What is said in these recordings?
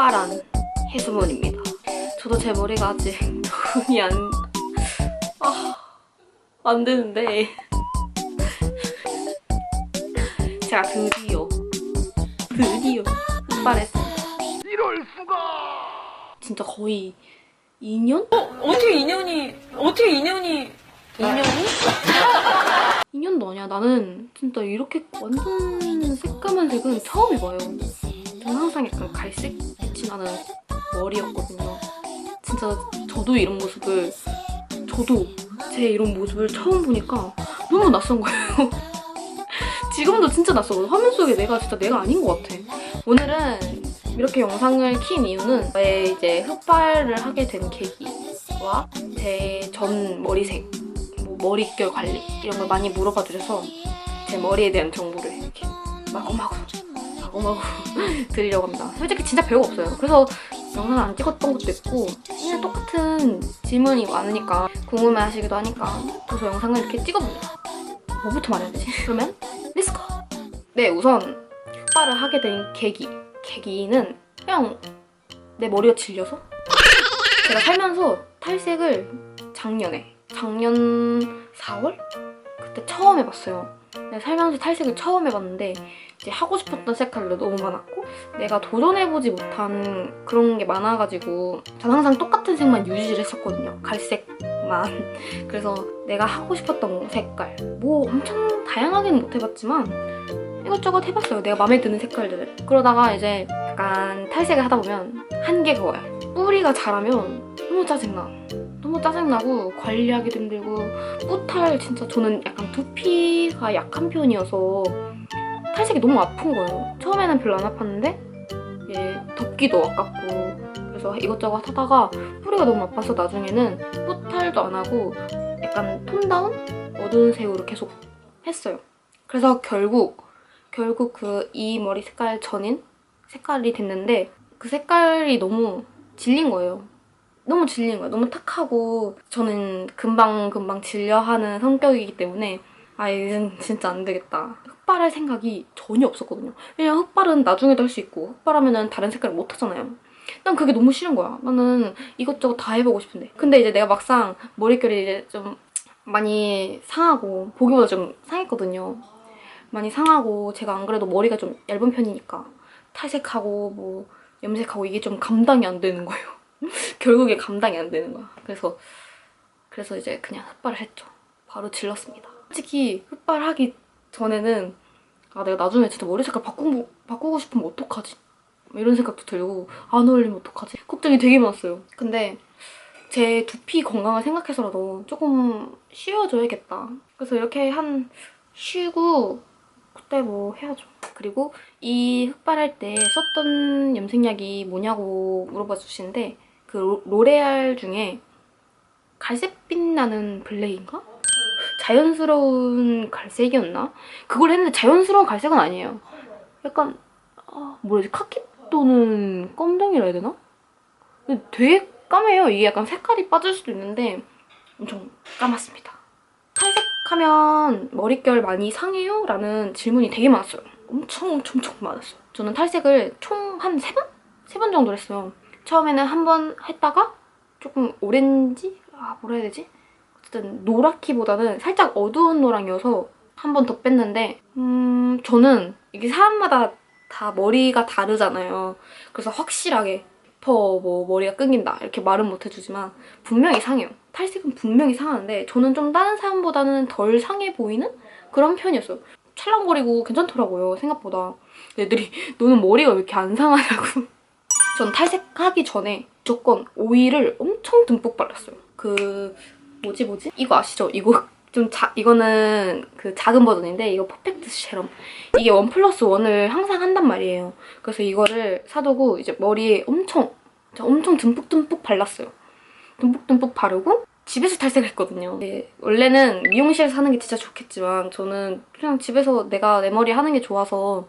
흑발한 해수문입니다. 저도 제 머리가 아직 돈이 안, 아, 안 되는데. 제가 드디어, 드디어 흑발했습니다. 이럴 수가! 진짜 거의 2년? 어떻게 인연이 어떻게 인연이 2년이? 2년도 아니야. 나는 진짜 이렇게 완전 새까만 색은 처음 해봐요. 저는 항상 약간 갈색 빛이 나는 머리였거든요. 진짜 저도 이런 모습을, 저도 제 이런 모습을 처음 보니까 너무 낯선 거예요. 지금도 진짜 낯서거든요. 화면 속에 내가 진짜 내가 아닌 것 같아. 오늘은 이렇게 영상을 킨 이유는 제 이제 흑발을 하게 된 계기와 제 전 머리색 뭐 머릿결 관리 이런 걸 많이 물어봐 주셔서 제 머리에 대한 정보를 이렇게 마구마구 마구마구 드리려고 합니다. 솔직히 진짜 별거 없어요. 그래서 영상을 안 찍었던 것도 있고 그냥 똑같은 질문이 많으니까 궁금해하시기도 하니까 그래서 영상을 이렇게 찍어봅니다. 뭐부터 말해야 되지? 그러면 렛츠고! 네 우선 흑발을 하게 된 계기 계기는 그냥 내 머리가 질려서 제가 살면서 탈색을 작년에 작년 4월? 그때 처음 해봤어요. 내가 살면서 탈색을 처음 해봤는데 이제 하고 싶었던 색깔도 너무 많았고 내가 도전해보지 못한 그런 게 많아가지고 전 항상 똑같은 색만 유지를 했었거든요. 갈색만. 그래서 내가 하고 싶었던 색깔 뭐 엄청 다양하게는 못 해봤지만 이것저것 해봤어요. 내가 마음에 드는 색깔들을. 그러다가 이제 약간 탈색을 하다 보면 한계 그거야. 뿌리가 자라면 너무 짜증나. 너무 짜증나고 관리하기도 힘들고 뿌탈 진짜 저는 약간 두피가 약한 편이어서 탈색이 너무 아픈 거예요. 처음에는 별로 안 아팠는데 이게 덮기도 아깝고 그래서 이것저것 하다가 뿌리가 너무 아파서 나중에는 뿌탈도 안 하고 약간 톤다운 어두운 색으로 계속 했어요. 그래서 결국 결국 그 이 머리 색깔 전인 색깔이 됐는데 그 색깔이 너무 질린 거예요. 너무 질린 거예요. 너무 탁하고 저는 금방금방 질려하는 성격이기 때문에 아 이젠 진짜 안 되겠다. 흑발할 생각이 전혀 없었거든요. 왜냐면 흑발은 나중에도 할 수 있고 흑발하면은 다른 색깔을 못 하잖아요. 난 그게 너무 싫은 거야. 나는 이것저것 다 해보고 싶은데. 근데 이제 내가 막상 머릿결이 이제 좀 많이 상하고 보기보다 좀 상했거든요. 많이 상하고 제가 안 그래도 머리가 좀 얇은 편이니까 탈색하고 뭐 염색하고 이게 좀 감당이 안 되는 거예요. 결국에 감당이 안 되는 거야. 그래서 그래서 이제 그냥 흑발을 했죠. 바로 질렀습니다. 솔직히 흑발하기 전에는 아 내가 나중에 진짜 머리 색깔 바꾸고 바꾸고 싶으면 어떡하지? 뭐 이런 생각도 들고 안 어울리면 어떡하지? 걱정이 되게 많았어요. 근데 제 두피 건강을 생각해서라도 조금 쉬어줘야겠다. 그래서 이렇게 한 쉬고 그때 뭐 해야죠. 그리고 이 흑발할 때 썼던 염색약이 뭐냐고 물어봐 주시는데 그 로- 로레알 중에 갈색빛 나는 블랙인가? 자연스러운 갈색이었나? 그걸 했는데 자연스러운 갈색은 아니에요. 약간 아, 뭐라지 카키 또는 검정이라 해야 되나? 근데 되게 까매요. 이게 약간 색깔이 빠질 수도 있는데 엄청 까맣습니다. 탈색하면 머릿결 많이 상해요? 라는 질문이 되게 많았어요. 엄청 엄청 엄청 많았어요. 저는 탈색을 총 한 세 번? 세 번 정도 했어요. 처음에는 한 번 했다가 조금 오렌지? 아 뭐라 해야 되지? 어쨌든 노랗기보다는 살짝 어두운 노랑이어서 한 번 더 뺐는데 음 저는 이게 사람마다 다 머리가 다르잖아요. 그래서 확실하게 퍼뭐 머리가 끊긴다 이렇게 말은 못 해주지만 분명히 상해요. 탈색은 분명히 상하는데 저는 좀 다른 사람보다는 덜 상해 보이는 그런 편이었어요. 찰랑거리고 괜찮더라고요 생각보다. 애들이 너는 머리가 왜 이렇게 안 상하냐고. 전 탈색하기 전에 무조건 오일을 엄청 듬뿍 발랐어요. 그 뭐지 뭐지? 이거 아시죠? 이거 좀 자, 이거는 그 작은 버전인데 이거 퍼펙트 쉐럼 이게 원 플러스 원을 항상 한단 말이에요. 그래서 이거를 사두고 이제 머리에 엄청 엄청 듬뿍듬뿍 발랐어요. 듬뿍듬뿍 바르고 집에서 탈색을 했거든요. 네, 원래는 미용실에서 하는 게 진짜 좋겠지만 저는 그냥 집에서 내가 내 머리 하는 게 좋아서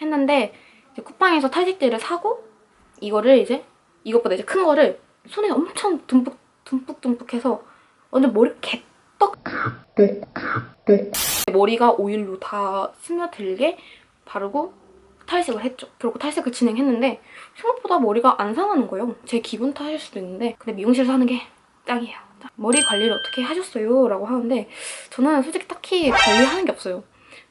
했는데 쿠팡에서 탈색제를 사고 이거를 이제 이것보다 이제 큰 거를 손에 엄청 듬뿍 듬뿍 듬뿍 해서 완전 머리 개떡 머리가 오일로 다 스며들게 바르고 탈색을 했죠. 그리고 탈색을 진행했는데 생각보다 머리가 안 상하는 거예요. 제 기분 탓일 수도 있는데 근데 미용실에서 하는 게 짱이에요. 자, 머리 관리를 어떻게 하셨어요? 라고 하는데 저는 솔직히 딱히 관리하는 게 없어요.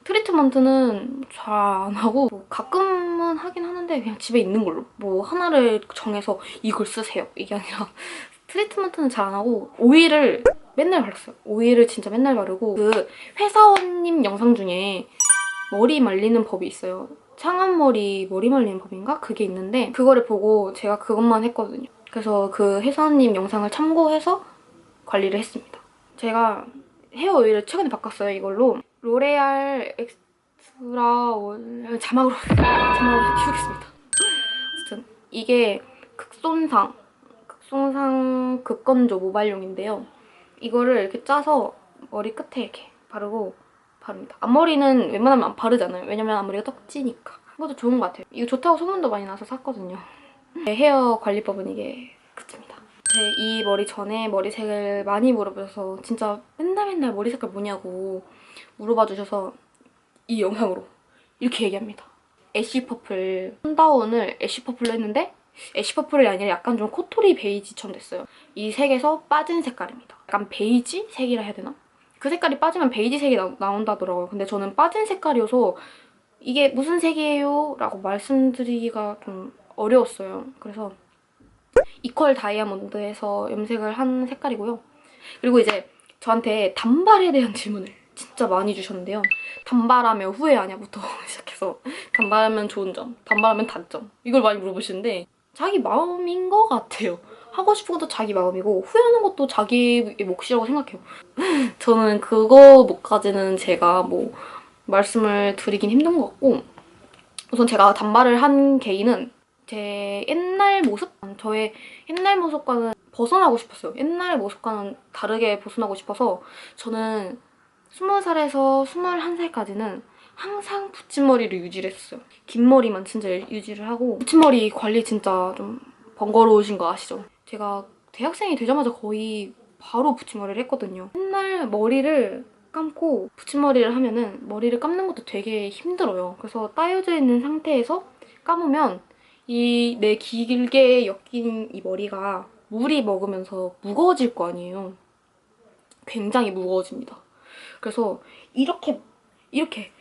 트리트먼트는 잘 안 하고 뭐 가끔은 하긴 하는데 그냥 집에 있는 걸로. 뭐 하나를 정해서 이걸 쓰세요. 이게 아니라 트리트먼트는 잘 안 하고 오일을 맨날 발랐어요. 오일을 진짜 맨날 바르고 그 회사원님 영상 중에 머리 말리는 법이 있어요. 창한머리 머리 말리는 법인가? 그게 있는데 그거를 보고 제가 그것만 했거든요. 그래서 그 회사원님 영상을 참고해서 관리를 했습니다. 제가 헤어 오일을 최근에 바꿨어요 이걸로 로레알 엑스트라 올 자막으로 자막으로 띄우겠습니다. 어쨌든 이게 극손상 극손상 극건조 모발용인데요. 이거를 이렇게 짜서 머리 끝에 이렇게 바르고 바릅니다. 앞머리는 웬만하면 안 바르잖아요. 왜냐면 앞머리가 떡지니까. 이것도 좋은 것 같아요. 이거 좋다고 소문도 많이 나서 샀거든요. 제 헤어 관리법은 이게 끝입니다. 제 이 머리 전에 머리색을 많이 물어보셔서 진짜 맨날 맨날 머리 색깔 뭐냐고 물어봐 주셔서 이 영상으로 이렇게 얘기합니다. 애쉬 퍼플 톤다운을 애쉬 퍼플로 했는데 애쉬 퍼플이 아니라 약간 좀 코토리 베이지처럼 됐어요. 이 색에서 빠진 색깔입니다. 약간 베이지 색이라 해야 되나? 그 색깔이 빠지면 베이지 색이 나, 나온다더라고요. 근데 저는 빠진 색깔이어서 이게 무슨 색이에요? 라고 말씀드리기가 좀 어려웠어요. 그래서 이퀄 다이아몬드에서 염색을 한 색깔이고요. 그리고 이제 저한테 단발에 대한 질문을 진짜 많이 주셨는데요. 단발하면 후회하냐부터 시작해서 단발하면 좋은 점, 단발하면 단점 이걸 많이 물어보시는데 자기 마음인 것 같아요. 하고 싶은 것도 자기 마음이고 후회하는 것도 자기의 몫이라고 생각해요. 저는 그거 뭐까지는 제가 뭐 말씀을 드리긴 힘든 것 같고 우선 제가 단발을 한 개인은 제 옛날 모습? 저의 옛날 모습과는 벗어나고 싶었어요. 옛날 모습과는 다르게 벗어나고 싶어서 저는 20살에서 21살까지는 항상 붙임머리를 유지를 했었어요. 긴 머리만 진짜 유지를 하고 붙임머리 관리 진짜 좀 번거로우신 거 아시죠? 제가 대학생이 되자마자 거의 바로 붙임머리를 했거든요. 맨날 머리를 감고 붙임머리를 하면은 머리를 감는 것도 되게 힘들어요. 그래서 따여져 있는 상태에서 감으면 이 내 길게 엮인 이 머리가 물이 먹으면서 무거워질 거 아니에요. 굉장히 무거워집니다. 그래서 이렇게 이렇게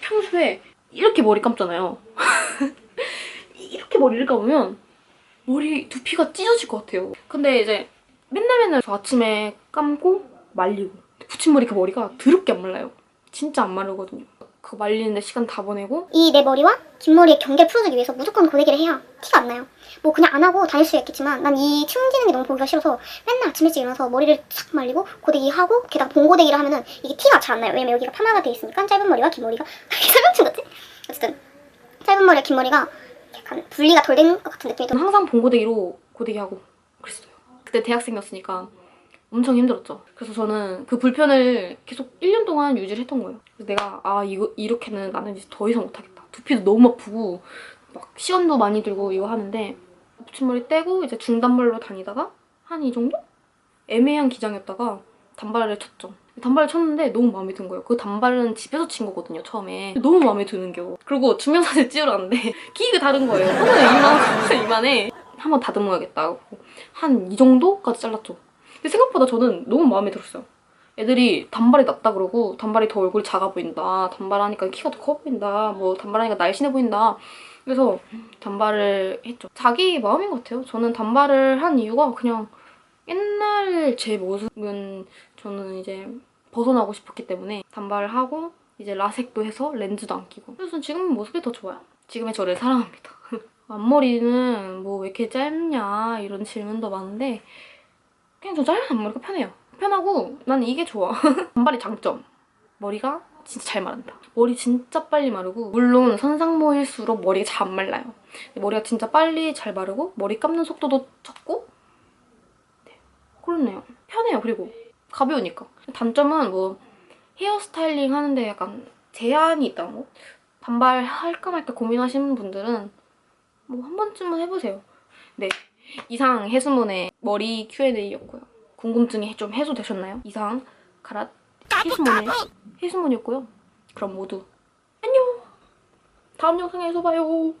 평소에 이렇게 머리 감잖아요. 이렇게 머리를 감으면 머리 두피가 찢어질 것 같아요. 근데 이제 맨날 맨날 저 아침에 감고 말리고 붙임머리 그 머리가 더럽게 안 말라요. 진짜 안 마르거든요. 그거 말리는데 시간 다 보내고 이 내 머리와 긴 머리의 경계를 풀어주기 위해서 무조건 고데기를 해야 티가 안 나요. 뭐 그냥 안 하고 다닐 수 있겠지만 난 이 층지는 게 너무 보기가 싫어서 맨날 아침 일찍 일어나서 머리를 싹 말리고 고데기 하고 게다가 봉고데기를 하면은 이게 티가 잘 안 나요. 왜냐면 여기가 파마가 돼 있으니까 짧은 머리와 긴 머리가 설명충 같지? 어쨌든 짧은 머리와 긴 머리가 약간 분리가 덜 된 것 같은 느낌이 좀 항상 봉고데기로 고데기하고 그랬어요. 그때 대학생이었으니까 엄청 힘들었죠. 그래서 저는 그 불편을 계속 1년 동안 유지를 했던 거예요. 그래서 내가 아 이거 이렇게는 나는 이제 더 이상 못하겠다. 두피도 너무 아프고 막 시간도 많이 들고 이거 하는데 붙임머리 떼고 이제 중단발로 다니다가 한 이 정도? 애매한 기장이었다가 단발을 쳤죠. 단발을 쳤는데 너무 마음에 든 거예요. 그 단발은 집에서 친 거거든요, 처음에. 너무 마음에 드는 겨. 그리고 증명사진 찍으러 갔는데 기계가 다른 거예요. 하나는 이만, 하나는 이만해. 한번 다듬어야겠다. 한 이 정도까지 잘랐죠. 근데 생각보다 저는 너무 마음에 들었어요. 애들이 단발이 낫다 그러고 단발이 더 얼굴이 작아 보인다. 단발하니까 키가 더 커 보인다. 뭐 단발하니까 날씬해 보인다. 그래서 단발을 했죠. 자기 마음인 것 같아요. 저는 단발을 한 이유가 그냥 옛날 제 모습은 저는 이제 벗어나고 싶었기 때문에 단발을 하고 이제 라섹도 해서 렌즈도 안 끼고 그래서 지금 모습이 더 좋아요. 지금의 저를 사랑합니다. 앞머리는 뭐 왜 이렇게 짧냐 이런 질문도 많은데 그냥 저 짧은 앞머리가 편해요. 편하고 난 이게 좋아. 단발이 장점. 머리가 진짜 잘 마른다. 머리 진짜 빨리 마르고 물론 선상모일수록 머리가 잘 안 말라요. 머리가 진짜 빨리 잘 마르고 머리 감는 속도도 적고 네, 그렇네요. 편해요. 그리고 가벼우니까. 단점은 뭐 헤어스타일링 하는데 약간 제한이 있다는 거? 단발 할까 말까 고민하시는 분들은 뭐 한 번쯤은 해보세요. 네. 이상 해수문의 머리 Q&A였고요. 궁금증이 좀 해소되셨나요? 이상 가라 해수문의 해수문이었고요. 그럼 모두 안녕. 다음 영상에서 봐요.